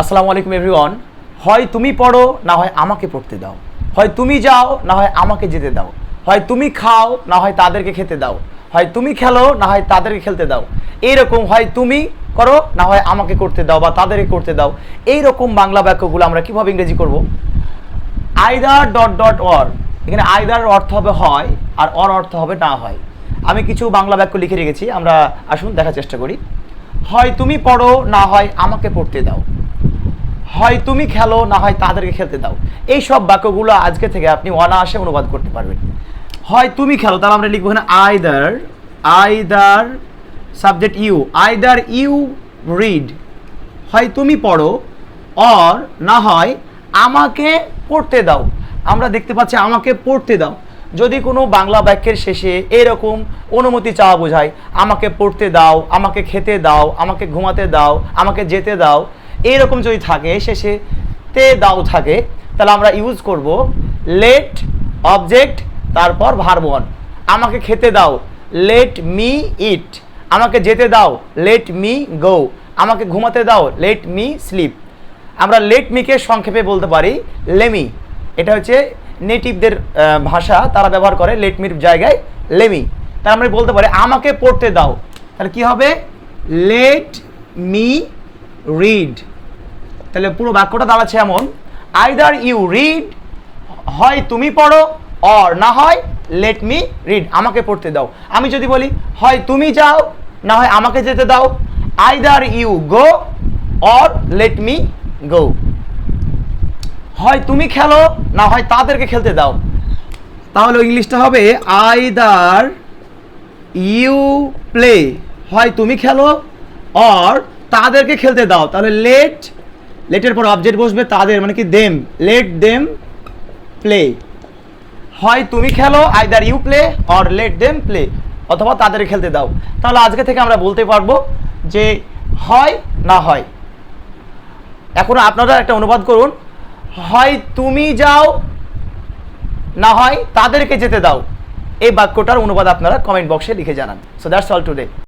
আসসালামু আলাইকুম এভরিওয়ান। হয় তুমি পড়ো, না হয় আমাকে পড়তে দাও। হয় তুমি যাও, না হয় আমাকে যেতে দাও। হয় তুমি খাও, না হয় তাদেরকে খেতে দাও। হয় তুমি খেলো, না হয় তাদেরকে খেলতে দাও। এইরকম হয় তুমি করো, না হয় আমাকে করতে দাও বা তাদেরকে করতে দাও। এই রকম বাংলা বাক্যগুলো আমরা কীভাবে ইংরেজি করব? আইদার ডট ডট অর এখানে আইদার অর্থ হবে হয় আর অর অর্থ হবে না হয়। আমি কিছু বাংলা বাক্য লিখে রেখেছি, আমরা আসুন, দেখার চেষ্টা করি। হয় তুমি পড়ো, না হয় আমাকে পড়তে দাও। হয় তুমি খেলো, না হয় তাদেরকে খেলতে দাও। এই সব বাক্যগুলো আজকে থেকে আপনি অনায়াসে অনুবাদ করতে পারবেন। হয় তুমি খেলো, তাহলে আমরা লিখব এখানে either either subject you either you read হয় তুমি পড়ো অর না হয় আমাকে পড়তে দাও। আমরা দেখতে পাচ্ছি আমাকে পড়তে দাও। যদি কোনো বাংলা বাক্যের শেষে এরকম অনুমতি চাওয়া বোঝায়, আমাকে পড়তে দাও, আমাকে খেতে দাও, আমাকে ঘুমাতে দাও, আমাকে যেতে দাও এইরকম যদি থাকে, শেষে তে দাও থাকে, তাহলে আমরা ইউজ করব লেট অবজেক্ট তারপর ভার্বন আমাকে খেতে দাও লেট মি ইট আমাকে যেতে দাও লেট মি গো আমাকে ঘুমাতে দাও লেট মি স্লিপ আমরা লেট মিকে সংক্ষেপে বলতে পারি, লেমি। এটা হচ্ছে নেটিভদের ভাষা, তারা ব্যবহার করে লেট মির জায়গায় লেমি। তার আমরা বলতে পারি, আমাকে পড়তে দাও। তাহলে কি হবে? লেট মি রিড তাহলে পুরো বাক্যটা দাঁড়াচ্ছে এমন আইদার ইউ রিড হয় তুমি পড়ো অর না হয় লেট মি রিড আমাকে পড়তে দাও। আমি যদি বলি, হয় তুমি যাও, না হয় আমাকে যেতে দাও either you go or let me go হয় তুমি খেলো, না হয় তাদেরকে খেলতে দাও। তাহলে ইংলিশটা হবে আইদার ইউ প্লে হয় তুমি খেলো অর তাদেরকে খেলতে দাও। তাহলে লেট লেটের পর অবজেক্ট বসবে, তাদের মানে কি দেম লেট দেম প্লে হয় তুমি খেলো either you play or let them play অথবা তাদের খেলতে দাও। তাহলে আজকে থেকে আমরা বলতে পারব যে হয় না হয়। এখন আপনারা একটা অনুবাদ করুন। হয় তুমি যাও, না হয় তাদেরকে যেতে দাও। এই বাক্যটার অনুবাদ আপনারা কমেন্ট বক্সে লিখে জানান। So that's all today